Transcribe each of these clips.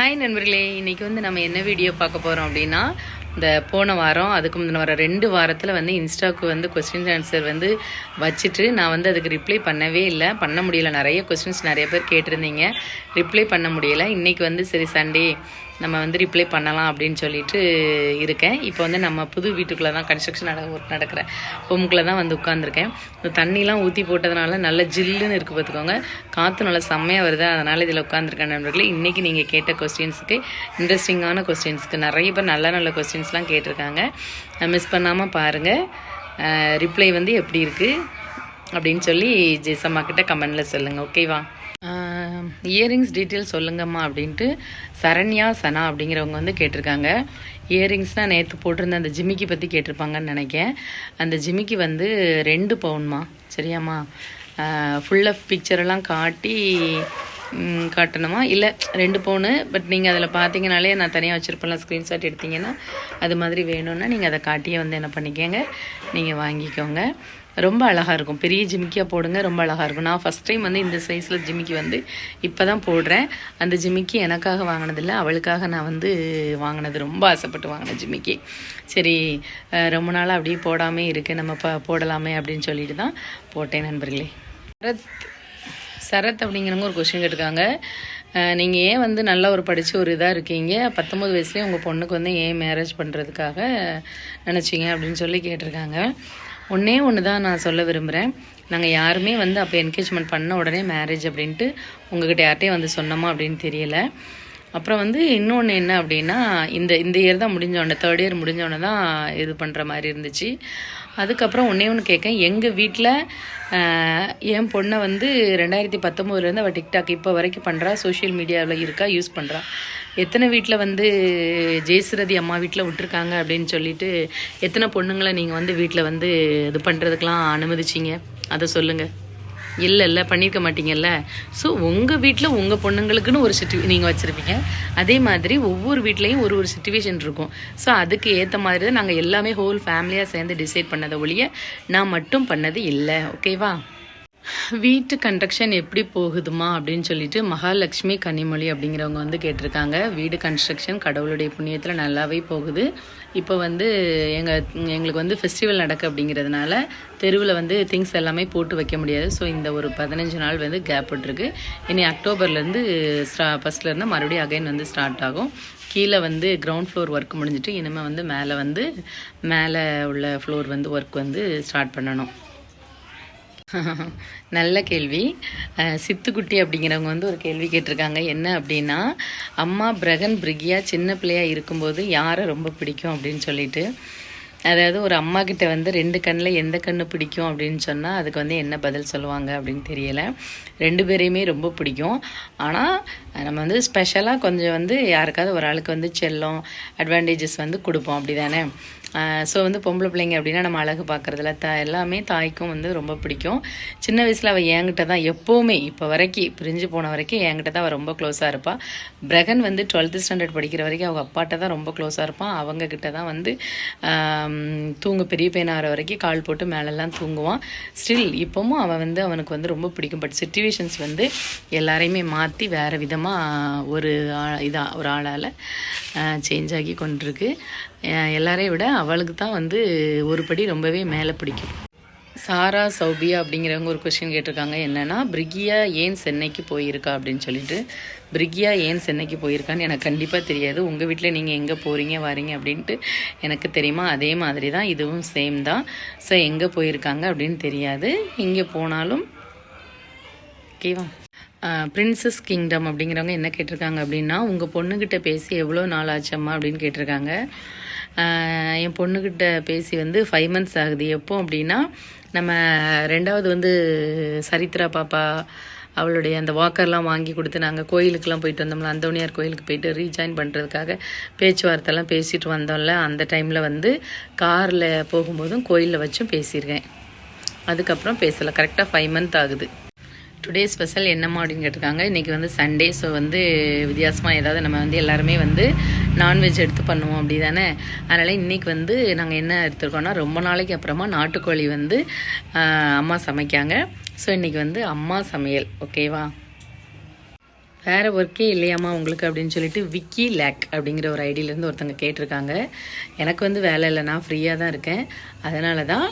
Hi நண்பர்களே. இன்னைக்கு வந்து நம்ம என்ன வீடியோ பார்க்க போகிறோம் அப்படின்னா இந்த போன வாரம் அதுக்கு முந்தின வர ரெண்டு வாரத்தில் வந்து இன்ஸ்டாவுக்கு வந்து கொஸ்டின் ஆன்சர் வந்து வச்சுட்டு நான் வந்து அதுக்கு ரிப்ளை பண்ணவே இல்லை. பண்ண முடியல. நிறைய கொஸ்டின்ஸ் நிறைய பேர் கேட்டிருந்தீங்க. ரிப்ளை பண்ண முடியல. இன்றைக்கி வந்து சரி சண்டே நம்ம வந்து ரிப்ளை பண்ணலாம் அப்படின்னு சொல்லிட்டு இருக்கேன். இப்போ வந்து நம்ம புது வீட்டுக்குள்ளே தான் கன்ஸ்ட்ரக்ஷன் நட ஒர்க் நடக்கிற ஹோமுக்குள்ளே தான் வந்து உட்காந்துருக்கேன் இந்த தண்ணிலாம் ஊற்றி போட்டதுனால நல்ல ஜில்லுன்னு இருக்குது பார்த்துக்கோங்க. காற்று நல்லா செம்மையாக வருது. அதனால் இதில் உட்காந்துருக்கேன் நண்பர்களே. இன்றைக்கி நீங்கள் கேட்ட கொஸ்டின்ஸுக்கு இன்ட்ரெஸ்டிங்கான கொஸ்டின்ஸ்க்கு நிறைய பேர் நல்ல நல்ல கொஷின்ஸ்லாம் கேட்டிருக்காங்க. மிஸ் பண்ணாமல் பாருங்கள் ரிப்ளை வந்து எப்படி இருக்குது அப்படின்னு சொல்லி ஜெய்சம்மா கிட்ட கமெண்டில் சொல்லுங்கள் ஓகேவா இயரிங்ஸ் டீட்டெயில் சொல்லுங்கம்மா அப்படின்ட்டு சரண்யா சனா அப்படிங்கிறவங்க வந்து கேட்டிருக்காங்க. இயரிங்ஸ்னால் நேற்று போட்டிருந்த அந்த ஜிமிக்கி பற்றி கேட்டிருப்பாங்கன்னு நினைக்கேன் அந்த ஜிமிக்கி வந்து ரெண்டு பவுன்மா சரியாம்மா? ஃபுல்லாக பிக்சரெல்லாம் காட்டி காட்டணுமா? இல்லை ரெண்டு பவுனு பட் நீங்கள் அதில் பார்த்தீங்கனாலே நான் தனியாக வச்சுருப்பேன்ல ஸ்க்ரீன்ஷாட் எடுத்தீங்கன்னா அது மாதிரி வேணும்னா நீங்கள் அதை காட்டியே வந்து என்ன பண்ணிக்கோங்க. நீங்கள் வாங்கிக்கோங்க. ரொம்ப அழகாக இருக்கும். பெரிய ஜிமிக்கியாக போடுங்க ரொம்ப அழகாக இருக்கும். நான் ஃபஸ்ட் டைம் வந்து இந்த சைஸில் ஜிமிக்கி வந்து இப்போ தான் போடுறேன். அந்த ஜிமிக்கி எனக்காக வாங்கினதில்ல அவளுக்காக நான் வந்து வாங்கினது. ரொம்ப ஆசைப்பட்டு வாங்கின ஜிமிக்கி. சரி ரொம்ப நாளாக அப்படியே போடாமே இருக்குது நம்ம ப போடலாமே அப்படின்னு சொல்லிட்டு தான் போட்டேன் நண்பர்களே. சரத் அப்படிங்கிறவங்க ஒரு கொஸ்டின் கேட்டிருக்காங்க. நீங்கள் ஏன் வந்து நல்ல ஒரு படித்து ஒரு இதாக இருக்கீங்க? பத்தொம்பது வயசுலேயே உங்கள் பொண்ணுக்கு வந்து ஏன் மேரேஜ் பண்ணுறதுக்காக நினச்சிங்க அப்படின்னு சொல்லி கேட்டிருக்காங்க. ஒன்றே ஒன்று தான் நான் சொல்ல விரும்புகிறேன் நாங்கள் யாருமே வந்து அப்போ என்கேஜ்மெண்ட் பண்ண உடனே மேரேஜ் அப்படின்ட்டு உங்ககிட்ட யார்ட்டையும் வந்து சொன்னோமா அப்படின்னு தெரியல. அப்புறம் வந்து இன்னொன்று என்ன அப்படின்னா இந்த இந்த இயர் தான் முடிஞ்சோடனே தேர்ட் இயர் முடிஞ்சோடனே தான் இது பண்ணுற மாதிரி இருந்துச்சு. அதுக்கப்புறம் ஒன்றே ஒன்று கேட்கேன். எங்கள் வீட்டில் என் பொண்ணை வந்து ரெண்டாயிரத்தி பத்தொம்போதுலேருந்து அவள் டிக்டாக் இப்போ வரைக்கும் பண்ணுறா சோஷியல் மீடியாவில் இருக்கா யூஸ் பண்ணுறா எத்தனை வீட்டில் வந்து ஜெயசிரதி அம்மா வீட்டில் விட்டுருக்காங்க அப்படின்னு சொல்லிட்டு எத்தனை பொண்ணுங்களை நீங்கள் வந்து வீட்டில் வந்து இது பண்ணுறதுக்கெலாம் அனுமதிச்சிங்க? அதை சொல்லுங்கள் இல்லை இல்லை பண்ணியிருக்க மாட்டீங்கல்ல? ஸோ உங்கள் வீட்டில் உங்கள் பொண்ணுங்களுக்குன்னு ஒரு சிட்டு நீங்கள் வச்சுருப்பீங்க. அதே மாதிரி ஒவ்வொரு வீட்லேயும் ஒரு ஒரு சுச்சுவேஷன் இருக்கும். ஸோ அதுக்கு ஏற்ற மாதிரி தான் நாங்கள் எல்லாமே ஹோல் ஃபேமிலியாக சேர்ந்து டிசைட் பண்ணதை ஒழிய நான் மட்டும் பண்ணது இல்லை. ஓகேவா வீட்டு கன்ஸ்ட்ரக்ஷன் எப்படி போகுதுமா அப்படின்னு சொல்லிட்டு மகாலட்சுமி கன்னிமொழி அப்படிங்கிறவங்க வந்து கேட்டிருக்காங்க. வீடு கன்ஸ்ட்ரக்ஷன் கடவுளுடைய புண்ணியத்தில் நல்லாவே போகுது. இப்போ வந்து எங்கள் எங்களுக்கு வந்து ஃபெஸ்டிவல் நடக்கு அப்படிங்கிறதுனால தெருவில் வந்து திங்ஸ் எல்லாமே போட்டு வைக்க முடியாது. ஸோ இந்த ஒரு பதினஞ்சு நாள் வந்து கேப் விட்டுருக்கு. இனி அக்டோபர்லேருந்து ஸ்டா ஃபஸ்ட்லேருந்து மறுபடியும் அகைன் வந்து ஸ்டார்ட் ஆகும். கீழே வந்து கிரவுண்ட் ஃப்ளோர் ஒர்க் முடிஞ்சிட்டு இனிமேல் வந்து மேலே வந்து மேலே உள்ள ஃப்ளோர் வந்து ஒர்க் வந்து ஸ்டார்ட் பண்ணணும். நல்ல கேள்வி. சித்துக்குட்டி அப்படிங்கிறவங்க வந்து ஒரு கேள்வி கேட்டிருக்காங்க. என்ன அப்படின்னா அம்மா பிரகன் பிரிகியா சின்ன பிள்ளையாக இருக்கும்போது யாரை ரொம்ப பிடிக்கும் அப்படின்னு சொல்லிட்டு? அதாவது ஒரு அம்மா கிட்ட வந்து ரெண்டு கண்ணில் எந்த கண்ணு பிடிக்கும் அப்படின்னு சொன்னால் அதுக்கு வந்து என்ன பதில் சொல்லுவாங்க அப்படின்னு தெரியலை. ரெண்டு பேரையுமே ரொம்ப பிடிக்கும். ஆனால் நம்ம வந்து ஸ்பெஷலாக கொஞ்சம் வந்து யாருக்காவது ஒரு ஆளுக்கு வந்து செல்லம் அட்வான்டேஜஸ் வந்து கொடுப்போம். அப்படி தானே ஸோ வந்து பொம்பளை பிள்ளைங்க அப்படின்னா நம்ம அழகு பார்க்குறதுல த எல்லாமே தாய்க்கும் வந்து ரொம்ப பிடிக்கும். சின்ன வயசில் அவள் என்கிட்ட தான் எப்போவுமே இப்போ வரைக்கும் பிரிஞ்சு போன வரைக்கும் என்கிட்ட தான் அவள் ரொம்ப க்ளோஸாக இருப்பாள் பிரகன் வந்து டுவெல்த்து ஸ்டாண்டர்ட் படிக்கிற வரைக்கும் அவங்க அப்பாட்ட தான் ரொம்ப க்ளோஸாக இருப்பான். அவங்கக்கிட்ட தான் வந்து தூங்க பெரிய பையனாகிற வரைக்கும் கால் போட்டு மேலெல்லாம் தூங்குவான். ஸ்டில் இப்போவும் அவன் வந்து அவனுக்கு வந்து ரொம்ப பிடிக்கும். பட் சுச்சுவேஷன்ஸ் வந்து எல்லாரையுமே மாற்றி வேறு விதமாக ஒரு இதாக ஒரு ஆளால் சேஞ்ச் ஆகி கொண்டிருக்கு. எல்லாரையும் விட அவளுக்கு தான் வந்து ஒரு படி ரொம்பவே மேலே பிடிக்கும். சாரா சௌபியா அப்படிங்கிறவங்க ஒரு கொஸ்டின் கேட்டிருக்காங்க. என்னென்னா பிரிகியா ஏன் சென்னைக்கு போயிருக்கா அப்படின்னு சொல்லிட்டு பிரிகியா ஏன் சென்னைக்கு போயிருக்கான்னு எனக்கு கண்டிப்பாக தெரியாது. உங்கள் வீட்டில் நீங்கள் எங்கே போகிறீங்க வரீங்க அப்படின்ட்டு எனக்கு தெரியுமா? அதே மாதிரி தான் இதுவும் சேம் தான். ஸோ எங்கே போயிருக்காங்க அப்படின்னு தெரியாது. இங்கே போனாலும் ஓகேவா பிரின்சஸ் கிங்டம் அப்படிங்கிறவங்க என்ன கேட்டிருக்காங்க அப்படின்னா உங்கள் பொண்ணுக்கிட்ட பேசி எவ்வளோ நாள் ஆச்சம்மா அப்படின்னு கேட்டிருக்காங்க. என் பொண்ணுக்கிட்ட பேசி வந்து ஃபைவ் மந்த்ஸ் ஆகுது. எப்போ அப்படின்னா நம்ம ரெண்டாவது வந்து சரித்ரா பாப்பா அவளுடைய அந்த வாக்கர்லாம் வாங்கி கொடுத்து நாங்கள் கோயிலுக்கெல்லாம் போயிட்டு வந்தோம்ல அந்தோனியார் கோயிலுக்கு போயிட்டு ரீஜாயின் பண்ணுறதுக்காக பேச்சுவார்த்தைலாம் பேசிட்டு வந்தோம்ல அந்த டைமில் வந்து காரில் போகும்போதும் கோயிலில் வச்சும் பேசியிருக்கேன். அதுக்கப்புறம் பேசலை. கரெக்டாக ஃபைவ் மந்த் ஆகுது. டுடே ஸ்பெஷல் என்னம்மா அப்படின்னு கேட்டிருக்காங்க. இன்றைக்கி வந்து சண்டே ஸோ வந்து வித்தியாசமாக ஏதாவது நம்ம வந்து எல்லாருமே வந்து நான்வெஜ் எடுத்து பண்ணுவோம் அப்படி தானே அதனால் இன்றைக்கி வந்து நாங்கள் என்ன எடுத்துருக்கோம்னா ரொம்ப நாளைக்கு அப்புறமா நாட்டுக்கோழி வந்து அம்மா சமைக்காங்க. ஸோ இன்றைக்கி வந்து அம்மா சமையல் ஓகேவா வேறு ஒர்க்கே இல்லையாம்மா உங்களுக்கு அப்படின்னு சொல்லிட்டு விக்கி லேக் அப்படிங்கிற ஒரு ஐடியிலேருந்து ஒருத்தங்க கேட்டிருக்காங்க. எனக்கு வந்து வேலை இல்லை நான் ஃப்ரீயாக தான் இருக்கேன். அதனால தான்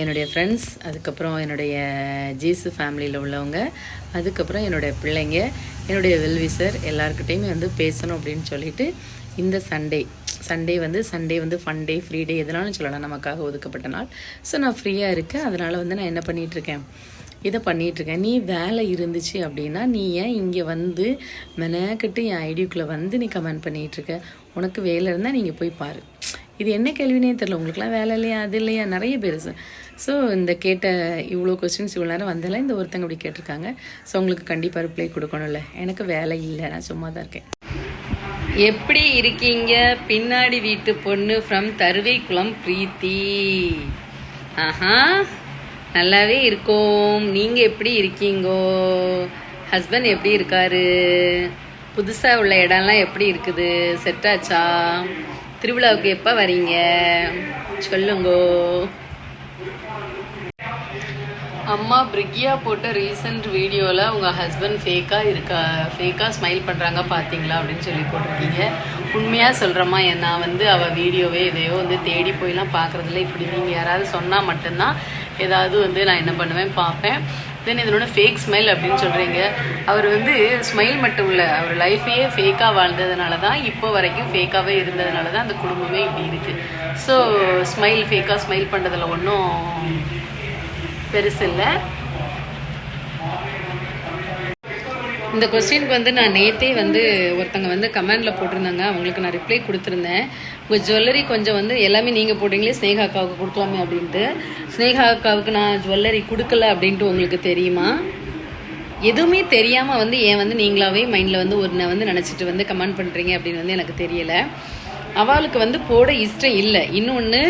என்னுடைய ஃப்ரெண்ட்ஸ் அதுக்கப்புறம் என்னுடைய ஜீசு ஃபேமிலியில் உள்ளவங்க அதுக்கப்புறம் என்னுடைய பிள்ளைங்க என்னுடைய வெல்விசர் எல்லாருக்கிட்டையுமே வந்து பேசணும் அப்படின்னு சொல்லிட்டு இந்த சண்டே சண்டே வந்து சண்டே வந்து ஃபன் டே ஃப்ரீ டே எதனாலும் சொல்லலாம். நமக்காக ஒதுக்கப்பட்ட நாள். ஸோ நான் ஃப்ரீயாக இருக்கேன். அதனால் வந்து நான் என்ன பண்ணிகிட்டு இருக்கேன்? இதை பண்ணிகிட்ருக்கேன் நீ வேலை இருந்துச்சு அப்படின்னா நீ ஏன் இங்கே வந்து மெனக்கிட்டு என் ஐடியோக்குள்ளே வந்து நீ கமெண்ட் பண்ணிகிட்ருக்க உனக்கு வேலை இருந்தால் நீங்கள் போய் பாரு. இது என்ன கேள்வினே தெரில உங்களுக்குலாம் வேலை இல்லையா? அது இல்லையா? நிறைய பேர் ஸோ இந்த கேட்ட இவ்வளோ கொஸ்டின்ஸ் இவ்வளோ நேரம் வந்தால இந்த ஒருத்தங்க இப்படி கேட்டிருக்காங்க. ஸோ உங்களுக்கு கண்டிப்பாக ரிப்ளை கொடுக்கணும்ல. எனக்கு வேலை இல்லை. நான் சும்மா தான் இருக்கேன். எப்படி இருக்கீங்க? பின்னாடி வீட்டு பொண்ணு ஃப்ரம் தருவைக்குளம் பிரீத்தி. ஆஹா நல்லாவே இருக்கோம். நீங்கள் எப்படி இருக்கீங்கோ? ஹஸ்பண்ட் எப்படி இருக்காரு? புதுசாக உள்ள இடம்லாம் எப்படி இருக்குது? செட் ஆச்சா? திருவிழாவுக்கு எப்போ வரீங்க? சொல்லுங்கோ. அம்மா பிரிக்கியா போட்ட ரீசன்ட் வீடியோவில் உங்கள் ஹஸ்பண்ட் ஃபேக்காக இருக்கா ஃபேக்காக ஸ்மைல் பண்ணுறாங்க பார்த்தீங்களா அப்படின்னு சொல்லி போட்டிருக்கீங்க. உண்மையாக சொல்கிறேம்மா நான் வந்து அவள் வீடியோவே எதையோ வந்து தேடி போயெல்லாம் பார்க்குறதில்ல இப்படி நீங்கள் யாராவது சொன்னால் மட்டும்தான் ஏதாவது வந்து நான் என்ன பண்ணுவேன் பார்ப்பேன். தென் இதனோட ஃபேக் ஸ்மைல் அப்படின்னு சொல்கிறீங்க அவர் வந்து ஸ்மைல் மட்டும் இல்லை அவர் லைஃபையே ஃபேக்காக வாழ்ந்ததுனால தான் இப்போ வரைக்கும் ஃபேக்காகவே இருந்ததுனால தான் அந்த குடும்பமே இப்படி இருக்குது ஸோ ஸ்மைல் ஃபேக்காக ஸ்மைல் பண்ணுறதுல ஒன்றும் பெருசு இல்லை இந்த கொஸ்டினுக்கு வந்து நான் நேத்தே வந்து ஒருத்தங்க வந்து கமெண்டில் போட்டிருந்தாங்க. அவங்களுக்கு நான் ரிப்ளை கொடுத்துருந்தேன். உங்கள் ஜுவல்லரி கொஞ்சம் வந்து எல்லாமே நீங்கள் போட்டிங்களே ஸ்னேகா அக்காவுக்கு கொடுக்கலாமே அப்படின்ட்டு. ஸ்னேகா அக்காவுக்கு நான் ஜுவல்லரி கொடுக்கல அப்படின்ட்டு உங்களுக்கு தெரியுமா? எதுவுமே தெரியாமல் வந்து ஏன் வந்து நீங்களாவே மைண்டில் வந்து ஒரு வந்து நினச்சிட்டு வந்து கமெண்ட் பண்ணுறீங்க அப்படின்னு வந்து எனக்கு தெரியலை. அவளுக்கு வந்து போட இஷ்டம் இல்லை. இன்னொன்று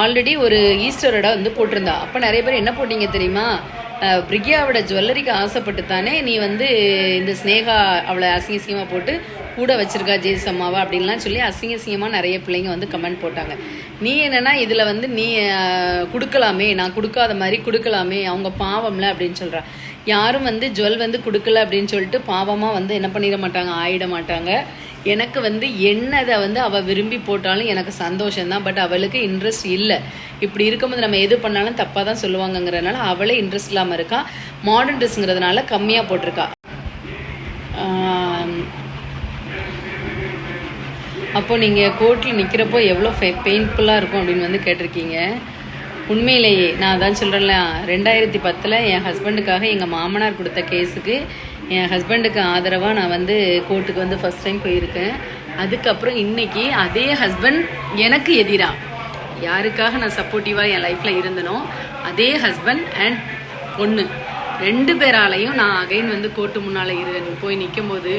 ஆல்ரெடி ஒரு ஈஸ்டரோட வந்து போட்டிருந்தா. அப்போ நிறைய பேர் என்ன போட்டீங்க தெரியுமா? அஹ் பிரிக்யாவோட ஜுவல்லரிக்கு ஆசைப்பட்டு தானே நீ வந்து இந்த ஸ்னேகா அவளை அசிங்க அசிங்கமாக போட்டு கூட வச்சிருக்கா ஜேஸ் அம்மாவா அப்படின்லாம் சொல்லி அசிங்க அசிங்கமாக நிறைய பிள்ளைங்க வந்து கமெண்ட் போட்டாங்க. நீ என்னன்னா இதில் வந்து நீ கொடுக்கலாமே நான் கொடுக்காத மாதிரி கொடுக்கலாமே அவங்க பாவம்ல அப்படின்னு சொல்கிறா யாரும் வந்து ஜுவல் வந்து கொடுக்கல அப்படின்னு சொல்லிட்டு பாவமாக வந்து என்ன பண்ணிட மாட்டாங்க ஆயிட மாட்டாங்க. எனக்கு வந்து என்னதை வந்து அவள் விரும்பி போட்டாலும் எனக்கு சந்தோஷம்தான். பட் அவளுக்கு இன்ட்ரெஸ்ட் இல்லை. இப்படி இருக்கும்போது நம்ம எது பண்ணாலும் தப்பாக தான் சொல்லுவாங்கங்கிறதுனால அவளே இன்ட்ரெஸ்ட் இல்லாமல் இருக்கா. மாடர்ன் ட்ரெஸ்ங்கிறதுனால கம்மியாக போட்டிருக்கா. அப்போ நீங்கள் கோர்ட்டில் நிற்கிறப்போ எவ்வளோ பெயின்ஃபுல்லாக இருக்கும் அப்படின்னு வந்து கேட்டிருக்கீங்க. உண்மையிலேயே நான் அதான் சொல்கிறேன்ல ரெண்டாயிரத்தி பத்தில் என் ஹஸ்பண்டுக்காக எங்கள் மாமனார் கொடுத்த கேஸுக்கு என் ஹஸ்பண்டுக்கு ஆதரவாக நான் வந்து கோர்ட்டுக்கு வந்து ஃபஸ்ட் டைம் போயிருக்கேன். அதுக்கப்புறம் இன்னைக்கு அதே ஹஸ்பண்ட் எனக்கு எதிராக யாருக்காக நான் சப்போர்ட்டிவாக என் லைஃப்பில் இருந்தனோ அதே ஹஸ்பண்ட் அண்ட் பொண்ணு. ரெண்டு பேராலையும் நான் அகைன் வந்து கோர்ட்டு முன்னால் இரு போய் நிற்கும் போது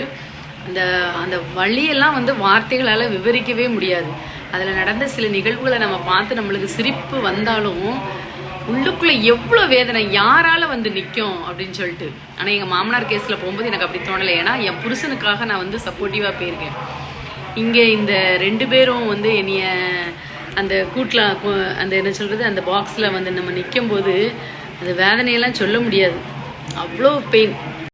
அந்த அந்த வழியெல்லாம் வந்து வார்த்தைகளால் விவரிக்கவே முடியாது. அதில் நடந்த சில நிகழ்வுகளை நம்ம பார்த்து நம்மளுக்கு சிரிப்பு வந்தாலும் உள்ளுக்குள்ள எவ்வளோ வேதனை யாரால வந்து நிற்கும் அப்படின்னு சொல்லிட்டு. ஆனால் எங்கள் மாமனார் கேஸில் போகும்போது எனக்கு அப்படி தோணலை. ஏன்னா என் புருஷனுக்காக நான் வந்து சப்போர்ட்டிவாக போயிருக்கேன். இங்கே இந்த ரெண்டு பேரும் வந்து என்னைய அந்த கூட்டில் அந்த என்ன சொல்கிறது அந்த பாக்ஸில் வந்து நம்ம நிற்கும்போது அந்த வேதனையெல்லாம் சொல்ல முடியாது. அவ்வளோ பெயின்